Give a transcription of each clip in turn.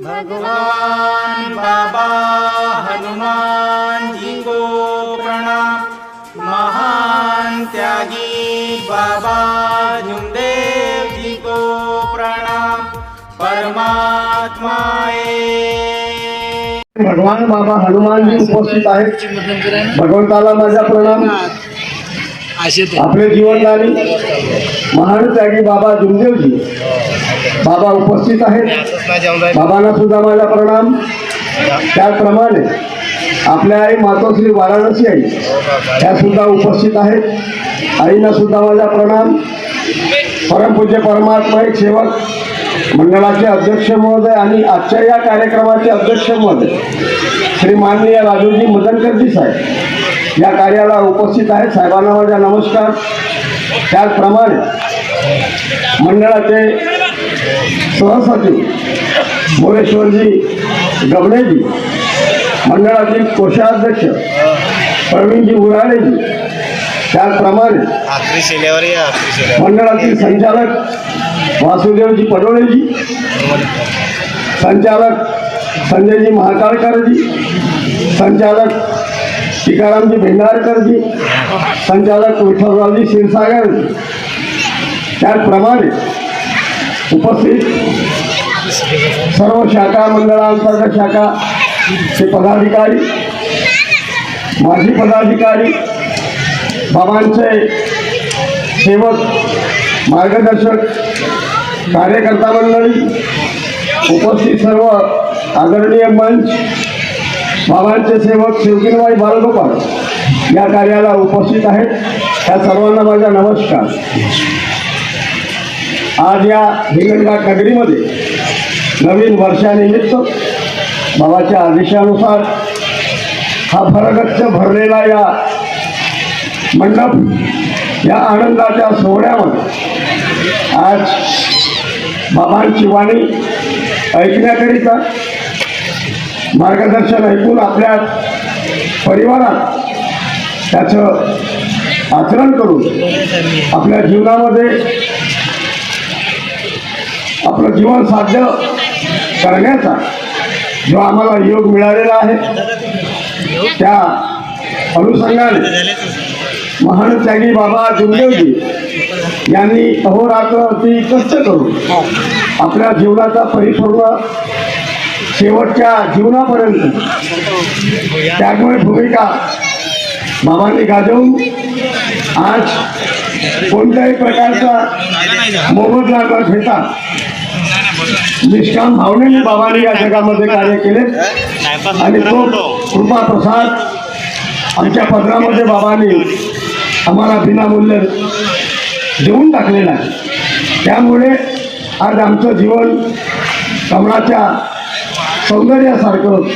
भगवान बाबा हनुमान जी को प्रणाम। महान त्यागी बाबा जुमदेव जी को प्रणाम। परमात्मा भगवान बाबा हनुमानजी उपस्थित आहेत. भगवंताला माझा प्रणाम. आपले जीवनदानी महान त्यागी बाबा जुमदेवजी. बाबा उपस्थित आहेत. बाबांना सुद्धा माझा प्रणाम. त्याचप्रमाणे आपल्या आई मातोश्री वाराणसी आई त्या सुद्धा उपस्थित आहेत. आईना सुद्धा माझा प्रणाम. परमपूज्य परमात्मा एक सेवक मंडळाचे अध्यक्ष महोदय आणि आजच्या या कार्यक्रमाचे अध्यक्ष महोदय श्री माननीय राजूजी मदनकरजी साहेब. या कार्याला उपस्थित आहेत. साहेबांना माझा नमस्कार. त्याचप्रमाणे मंडळाचे सहसचिव मोरेश्वरजी गबणेजी मंडळातील कोषाध्यक्ष प्रवीणजी उराळेजी त्याचप्रमाणे आखरी शेल्यावर या आखरी शेल्यावर मंडळातील संचालक वासुदेवजी पडोळेजी संचालक संजयजी महाकाळकरजी संचालक टिकारामजी भेंडारकरजी संचालक विठ्ठलरावजी क्षीरसागरजी. त्याचप्रमाणे उपस्थित. सर्व शाखा मंडळांतर्गत शाखा चे पदाधिकारी माजी पदाधिकारी बाबांचे सेवक मार्गदर्शक कार्यकर्ता मंडळी उपस्थित सर्व आदरणीय मंच बाबांचे सेवक शिवकिनबाई बालगोपाळ या कार्याला उपस्थित आहेत. त्या सर्वांना माझा नमस्कार. आज या हिंगणघाट नगरीमध्ये नवीन वर्षानिमित्त बाबाच्या आदेशानुसार हा भरगच्च भरलेला या मंडप या आनंदाच्या सोहळ्यामध्ये आज बाबांची वाणी ऐकण्याकरिता मार्गदर्शन ऐकून आपल्या परिवारात त्याचं आचरण करून आपल्या जीवनामध्ये आपलं जीवन साध्य करण्याचा जो आम्हाला योग मिळालेला आहे त्या अनुषंगाने महान त्यागी बाबा जुमदेवजी यांनी अहोरात्र अति कष्ट करून आपल्या जीवनाचा परिपूर्ण शेवटच्या जीवनापर्यंत त्यामुळे भूमिका बाबांनी गाजवून आज कोणत्याही प्रकारचा मोबदला न घेता निष्काम भावनेने बाबांनी या जगामध्ये कार्य केले. आणि तो कृपा प्रसाद आमच्या पदरामध्ये बाबांनी आम्हाला विनामूल्य देऊन टाकलेला आहे. त्यामुळे आज आमचं जीवन कमळाच्या सौंदर्यासारखं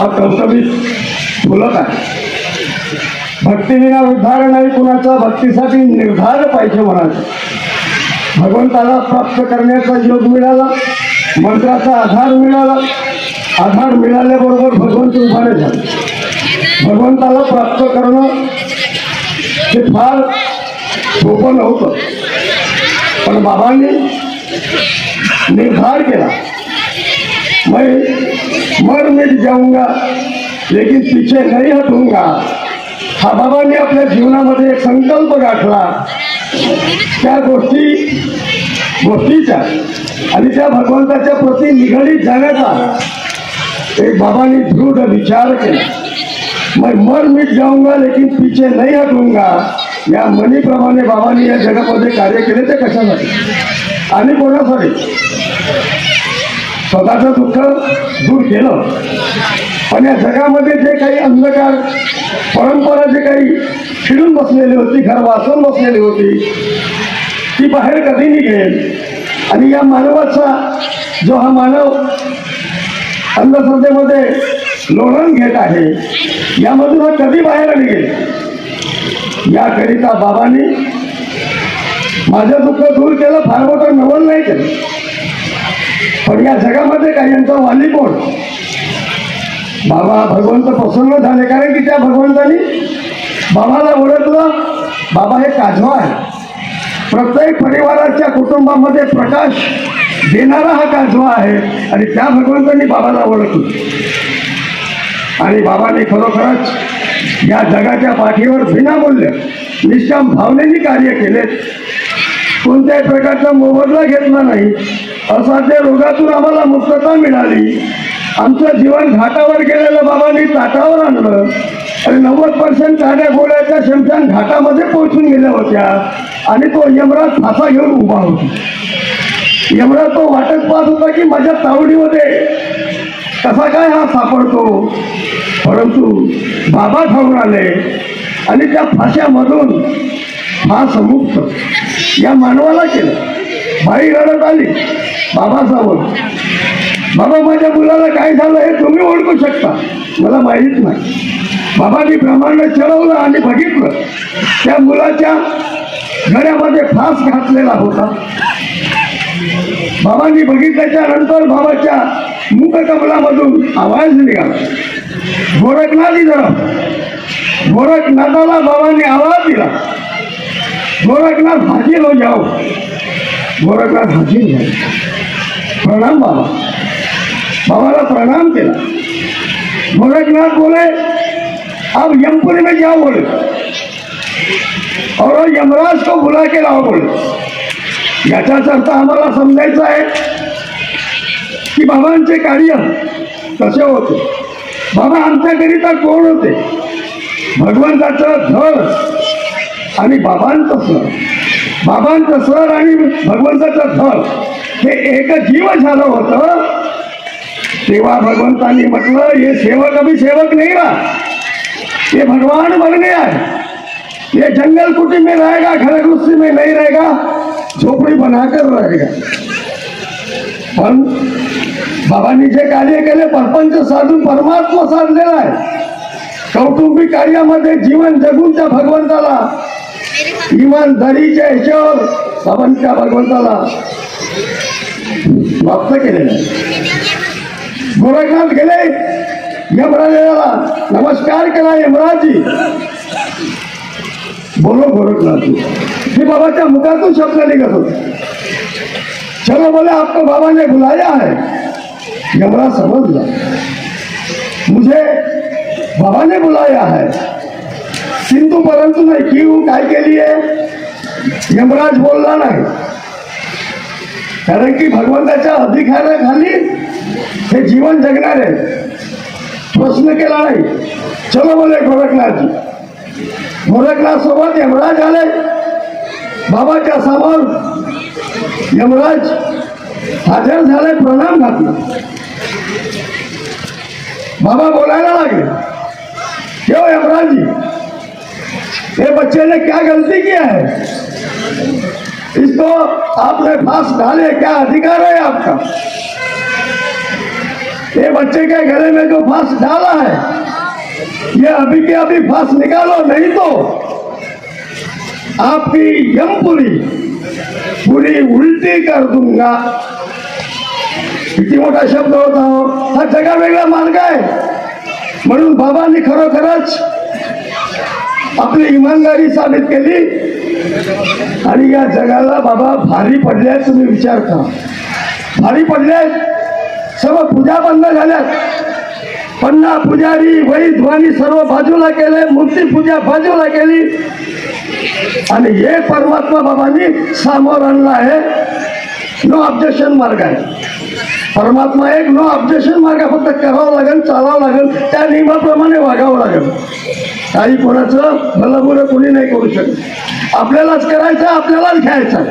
आज टवटवीत फुलत आहे. भक्तीविना उद्धार नाही कुणाचा भक्तीसाठी निर्धार पाहिजे म्हणायचं. भगवंताला प्राप्त करण्याचा योग मिळाला मंत्राचा आधार मिळाला. आधार मिळाल्याबरोबर भगवंत उभारे झाले. भगवंताला प्राप्त करणं हे फार सोपं नव्हतं. पण बाबांनी निर्धार केला. मैं मर मिट जाऊंगा लेकिन पीछे नाही हटूंगा हा बाबांनी आपल्या जीवनामध्ये एक संकल्प गाठला. त्या गोष्टी गोष्टीच्या आणि त्या भगवंताच्या प्रती निगडीत जाण्याचा एक बाबांनी दृढ विचार केला. मैं मर मिट जाऊंगा लेकिन पीछे नाही हटूंगा या मनीप्रमाणे बाबांनी या जगामध्ये कार्य केले ते कशासाठी? आणि कोणासाठी? स्वतःचं दुःख दूर केलं. पण या जगामध्ये जे काही अंधकार परंपरा जे काही खिडून बसलेली होती घर वाचून बसलेली होती ती बाहेर कधी निघेल? आणि या मानवाचा जो हा मानव अंधश्रद्धेमध्ये लोळण घेत आहे यामधून हा कधी बाहेर निघेल? याकरिता बाबांनी माझं दुःख दूर केलं फार मोठं नवल नाही केलं. पण या जगामध्ये काय यांचा वाली कोण? बाबा भगवंत प्रसन्न झाले. कारण की त्या भगवंतानी बाबाला ओळखलं. बाबा हे काजवा आहे प्रत्येक परिवाराच्या कुटुंबामध्ये प्रकाश देणारा हा काजवा आहे. आणि त्या भगवंतांनी बाबाला ओळखलं. आणि बाबाने खरोखरच या जगाच्या पाठीवर विनामूल्य निष्काम भावनेने कार्य केले. कोणत्याही प्रकारचा मोबदला घेतला नाही. असाध्य रोगातून आम्हाला मुक्तता मिळाली. आमचं जीवन घाटावर गेलेलं बाबांनी ताटावर आणलं. आणि नव्वद पर्सेंट काड्या गोळ्याच्या शमशान घाटामध्ये पोहोचून गेल्या होत्या. आणि तो यमराज फासा घेऊन उभा होता. यमराज तो वाटत पाहत होता की माझ्या तावडीमध्ये कसा काय हा सापडतो. परंतु बाबा ठाऊन आले. आणि त्या फाश्यामधून हा समुक्त या मानवाला केलं. बाई रडत आली. बाबा सावंत. बाबा माझ्या मुलाला काय झालं हे तुम्ही ओळखू शकता. मला माहीत नाही. बाबांनी ब्रह्मांड चढवलं आणि बघितलं. त्या मुलाच्या गळ्यामध्ये फास घातलेला होता. बाबांनी बघितल्याच्या नंतर बाबाच्या मुखकमलामधून आवाज निघाला. गोरखनाथी जरा. गोरखनाथाला बाबांनी आवाज दिला. गोरखनाथ हाजीर हो जाओ. गोरखनाथ हाजीर झाले प्रणाम बाबा. बाबाला प्रणाम केला. गोरखनाथ बोले अब यमपुरी में जाओ बोले. और यमराज को बुला के लाओ बोले. याचाच अर्थ आम्हाला समजायचा आहे की बाबांचे कार्य कसे होते? बाबा आमच्याकरिता कोण होते? भगवंताचं धड आणि बाबांचं सर बाबांचं सर आणि भगवंताचं धड हे एक जीव झालं होतं. तेव्हा भगवंतांनी म्हटलं हे सेवक अभी सेवक नहीं रहा ये भगवान बन गया है ये जंगल कुटी में रहेगा घर गुस्सी में नहीं रहेगा झोपड़ी बनाकर रहेगा पण बाबांनी जे कार्य केले परपंच साधून परमात्मा साधलेला आहे. कौटुंबिक कार्यामध्ये जीवन जगून त्या भगवंताला इमानदारीच्या ह्याच्यावर बाबांच्या भगवंताला प्राप्त केलेलं आहे. गोरखनाथ गेले. यमराजाला नमस्कार केला यमराजी. बोलो गोरखनाथ. हे बाबाच्या मुखातून शब्द निघत होते. चलो बोले आपको बाबा ने बुलाया है. यमराज समजला. मुझे बाबा ने बुलाया है. सिंधू परंतु नाही क्यू काय केली आहे. यमराज बोलला नाही. कारण की भगवंताच्या अधिकाराखाली हे जीवन जगणारे प्रश्न केला नाही. चलो बोले गोरखनाथजी. गोरखनाथ सोबत यमराज आले. बाबाच्या समोर यमराज हजर झाले प्रणाम घातला. बाबा बोलायला लागले. केव्हा यमराज ये बच्चे ने क्या गलती किया है? इसको आपने फांस डाले, क्या अधिकार है आपका? ये बच्चे के गले में जो फांस डाला है, ये अभी के अभी फांस निकालो, नहीं तो आपकी यमपुरी पुरी उल्टी कर दूँगा। किती मोठा शब्द होता हो हा जगा वेगळा मार्ग आहे। म्हणून बाबांनी खरोखरच आपली इमानदारी साबित केली. आणि या जगाला बाबा भारी पडल्या तुम्ही विचार करा. भारी पडले सर्व पूजा बंद झाल्यात. पन्ना पुजारी वैद ध्वनी सर्व बाजूला केले मूर्ती पूजा बाजूला केली. आणि हे परमात्मा बाबांनी सामोर आणला आहे. नो ऑब्जेक्शन मार्ग आहे. परमात्मा एक नो ऑब्जेक्शन मार्ग फक्त करावं लागेल चालावं लागेल त्या नियमाप्रमाणे वागावं लागेल. काही कोणाचं मला बुरं कोणी नाही करू शकत. आपल्यालाच करायचं आपल्यालाच घ्यायचं.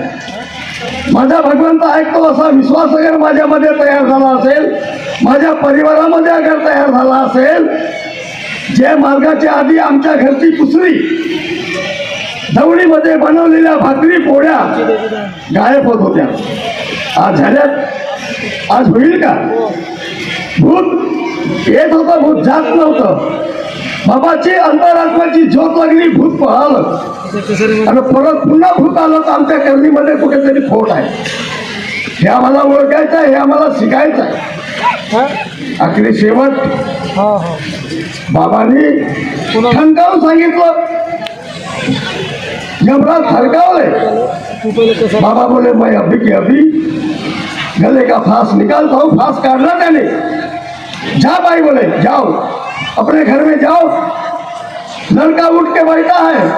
माझा भगवंत ऐकतो असा विश्वास अगर माझ्यामध्ये तयार झाला असेल माझ्या परिवारामध्ये अगर तयार झाला असेल जे मार्गाच्या आधी आमच्या घरची पुसरी दवडीमध्ये बनवलेल्या भाकरी पोळ्या गायब होत होत्या. आज झाल्यात. आज होईल का? भूत. येत होतं भूत जात नव्हतं. बाबाची अंतरात्माची झोप लागली भूत पळालं. आणि परत पुन्हा भूत आलं तर आमच्या करणीमध्ये कुठेतरी फोट आहे. हे आम्हाला ओळखायचं आहे हे आम्हाला शिकायचं आहे. आखरी शेवट बाबांनी ठणकावून सांगितलं. यमराज थरकावले. बाबा बोले मैं अभी की अभी. गले का फास निकालता हूँ फास काढला त्याने. जा बाई बोले जाओ अपने घर में जाओ। लड़का उठ के बैठा है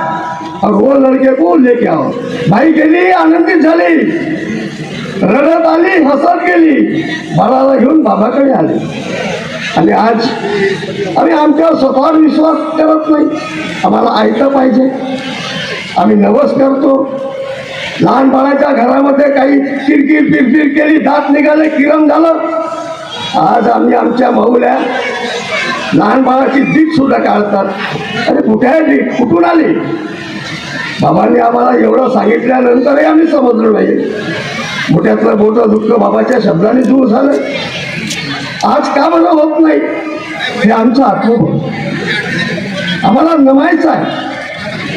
और वो लड़के को लेके आओ। भाई गेली आनंदित झाली रडत आली हसत गेली। बाळाला घेऊन बाबाकडे आले। आणि आज आम्ही आमच्यावर स्वतःवर विश्वास करत नाही. आम्हाला ऐकलं पाहिजे. आम्ही नवस करतो. लहान बाळाच्या घरामध्ये काही किरकिर पिरकिर केली दात निघाले किरण झालं. आज आम्ही आमच्या भाऊल्या लहान बाळाची दीट सुद्धा काढतात. अरे कुठे आहे दीट कुठून आली? बाबांनी आम्हाला एवढं सांगितल्यानंतरही आम्ही समजलो नाही. मोठ्यातलं मोठं दुःख बाबाच्या शब्दाने दूर झालं. आज का बरं होत नाही? हे आमचं आत्मबोध. आम्हाला नमायचं आहे.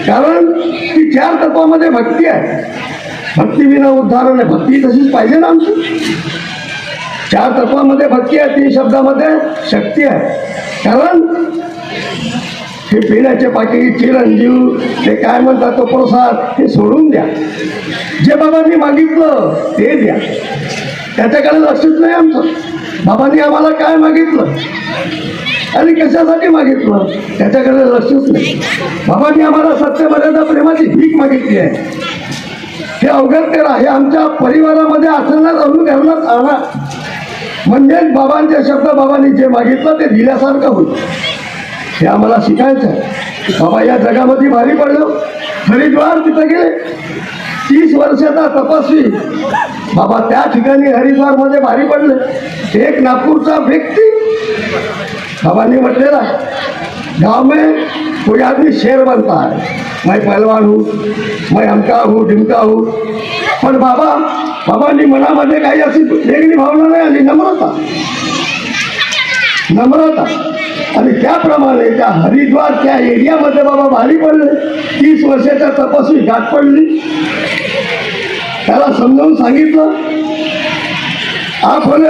कारण ती चार तत्वामध्ये भक्ती आहे. भक्तीविना उद्धारण आहे. भक्ती तशीच पाहिजे ना आमची. चार तत्वामध्ये भक्ती आहे तीन शब्दामध्ये शक्ती आहे. कारण हे पिण्याचे पाकिट चिरंजीव ते काय म्हणतात तो प्रसाद हे सोडून द्या. जे बाबांनी मागितलं ते द्या. त्याच्याकडे लक्षच नाही आमचं. बाबांनी आम्हाला काय मागितलं? आणि कशासाठी मागितलं? त्याच्याकडे लक्षच नाही. बाबांनी आम्हाला सत्य मर्यादा प्रेमाची भीक मागितली आहे. हे अवघड करा हे आमच्या परिवारामध्ये असण्यास अनुकरणात आणा. म्हणजेच बाबांचे शब्द बाबांनी जे मागितलं ते दिल्यासारखं होईल. हे आम्हाला शिकायचं आहे बाबा या जगामध्ये भारी पडलो. हरिद्वार तिथं गेले. तीस वर्षाचा तपस्वी. बाबा त्या ठिकाणी हरिद्वारमध्ये भारी पडले. एक नागपूरचा व्यक्ती बाबांनी म्हटलेला आहे. में कोई आदमी शेर बनता है मैं पहलवान हूँ मैं हमका हूँ ढिमका हूँ. पण बाबा बाबांनी मनामध्ये काही अशी वेगळी भावना नाही आली नम्रता. नम्रता. आणि त्याप्रमाणे त्या हरिद्वार त्या एरियामध्ये बाबा भारी पडले. तीस वर्षाच्या तपस्वी गाठ पडली. त्याला समजावून सांगितलं आप बोले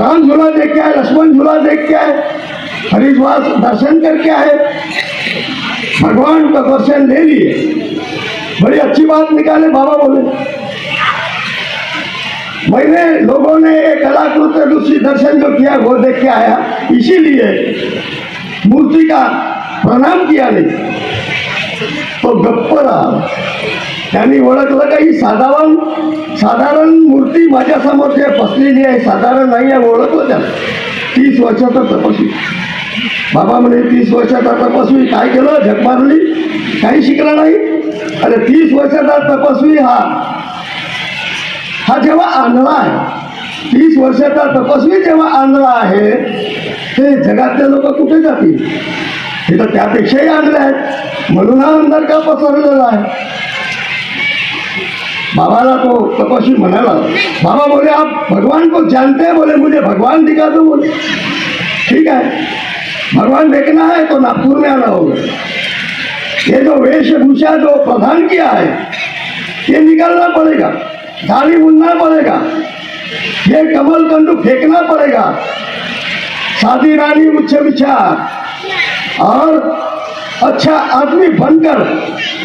राम झुला देख के आए लक्ष्मण झुला देख के आए हरिद्वार दर्शन करके आए। भगवान का दर्शन ले लिए। बड़ी अच्छी बात निकाले बाबा बोले। मैंने लोगों ने एक कलाकृत दूसरी दर्शन जो किया वो देख के आया। इसीलिए मूर्ति का प्रणाम किया नहीं। तो गप्प राहा। त्यांनी ओळखलं काही साधारण साधारण मूर्ती माझ्यासमोर जे बसलेली आहे साधारण नाही आहे ओळखलं त्याला. तीस वर्षाचा तपस्वी बाबा म्हणे तीस वर्षाचा तपस्वी. काय केलं? झक मारली. काही शिकला नाही. अरे तीस वर्षाचा तपस्वी हा. हा जेव्हा आंधळा आहे तीस वर्षाचा तपस्वी जेव्हा आंधळा आहे ते जगातले लोक कुठे जातील? हे तर त्यापेक्षाही आंधळे आहेत. म्हणून हा अंधार का पसरलेला आहे? बाबाला तो तपस्वी म्हणाला बाबा बोले आप भगवान को जानते हैं. बोले मुझे भगवान दिखा दो. बोले ठीक है भगवान देखना है तो नागपुर में आना होगा। ये जो वेशभूषा जो प्रधान किया है, ये निकालना पड़ेगा, दाढ़ी बुनना पड़ेगा, ये कमल कंडू फेंकना पड़ेगा, शादी रानी उच्च विचार, और अच्छा आदमी बनकर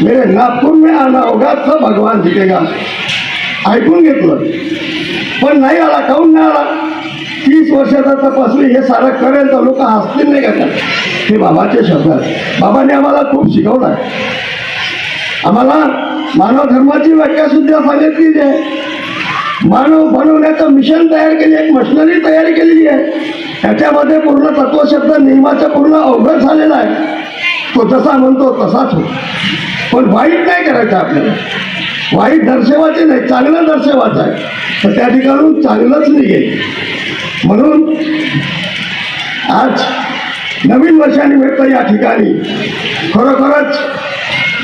मेरे नागपूर में आना होगा तो भगवान दिखेगा। ऐकून घेतलं पण नाही आला नाही आला तीस वर्षाचा तपासणी हे सारं करेल तर लोक हसतील नाही का? हे बाबाचे शब्द आहेत. बाबांनी आम्हाला खूप शिकवलं आहे. आम्हाला मानव धर्माची व्याख्या सुद्धा सांगितलेली आहे. मानव बनवण्याचं मिशन तयार केली एक मशिनरी तयार केलेली आहे. त्याच्यामध्ये पूर्ण तत्वशब्द नियमाचा पूर्ण अवघड झालेला आहे. तो जसा म्हणतो तसाच हो पण वाईट नाही करायचं आपल्याला. वाईट दर्शवाचे नाही चांगलं दर्शवाचं आहे. तर त्या ठिकाणून चांगलंच निघेल. म्हणून आज नवीन वर्षानिमित्त या ठिकाणी. खरोखरच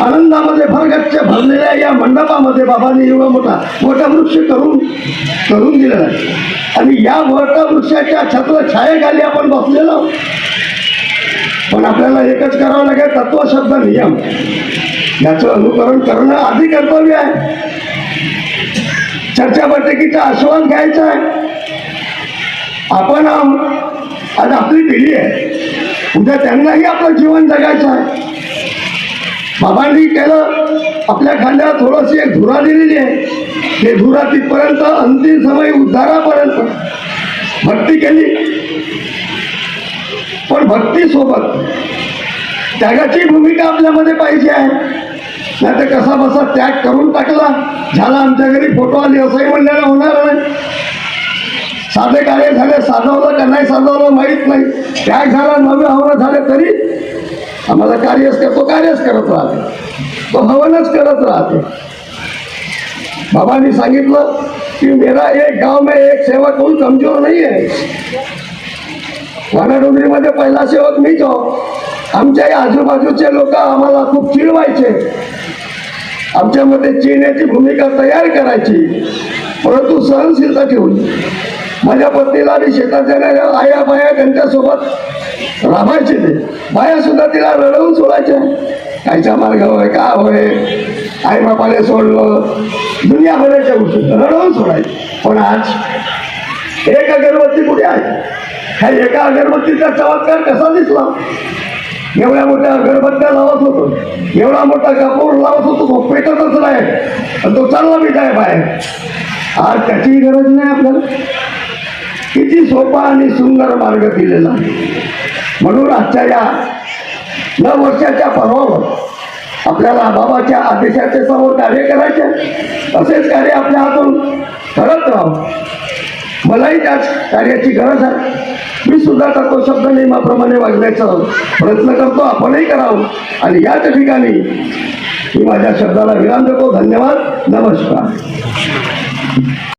आनंदामध्ये भरगच्च भरलेल्या या मंडपामध्ये बाबांनी एवढा मोठा मोठा वृक्ष करून करून दिलेला आहे. आणि या मोठ्या वृक्षाच्या छत्र छायेखाली आपण बसलेलो पण आपल्याला एकच करावं लागेल तत्वशब्द नियम. याचं अनुकरण करणं आधी कर्तव्य आहे. चर्चा बैठकीचा आस्वाद घ्यायचा आहे. आपण आज आपली पिढी आहे. उद्या त्यांनाही आपलं जीवन जगायचं आहे. बाबांनी केलं आपल्या खांद्याला थोडीशी एक धुरा दिलेली आहे. ते धुरा तिथपर्यंत अंतिम समय उद्धारापर्यंत. भक्ती केली. पण भक्ती सोबत त्यागाची भूमिका आपल्यामध्ये पाहिजे आहे. नाही तर कसा बसा त्याग करून टाकला. झाला आमच्या घरी फोटो आली असंही म्हणलेलं होणार नाही. साधे कार्य झाले साधवलं का नाही साधवलं माहीत नाही. काय झालं नवे हवन झाले तरी आम्हाला कार्यच करतो कार्यच करत राहते. तो हवनच करत राहते. बाबांनी सांगितलं की मेरा एक गाव में एक सेवक कोण कमजोर नाही आहे. वानाडोंगरीमध्ये पहिला सेवक मीच आहो आमच्या आजूबाजूचे लोक आम्हाला खूप चिडवायचे. आमच्यामध्ये चिडण्याची भूमिका तयार करायची. परंतु सहनशीलता ठेवून माझ्या पत्नीला आणि शेतात जाणाऱ्या आया बाया त्यांच्यासोबत राबायचे ते. बाया सुद्धा तिला रडवून सोडायच्या. कायच्या मार्ग होय का? होय आई बापाने सोडलं. दुनियाभराच्या गोष्टी रडवून सोडायचे. पण आज एक अगरबत्ती कुठे आहे? ह्या एका अगरबत्तीचा चमत्कार कसा दिसला? एवढ्या मोठ्या अगरबत्त्या लावत होतो. एवढा मोठा कापूर लावत होतो. तो पेटतच नाही. आणि तो चालला मी काय बाहेर. आज त्याचीही गरज नाही आपल्याला. किती सोपा आणि सुंदर मार्ग दिलेला आहे. म्हणून आजच्या या नव वर्षाच्या पर्वावर आपल्याला बाबाच्या आदेशाच्या समोर कार्य करायचे असेच कार्य आपल्या हातून करत राहू मलाही त्याच कार्याची गरज आहे. मी सुद्धा करतो शब्द नियमाप्रमाणे वागण्याचा प्रयत्न करतो. आपणही करावं. आणि याच ठिकाणी मी माझ्या शब्दाला विराम देतो. धन्यवाद. नमस्कार.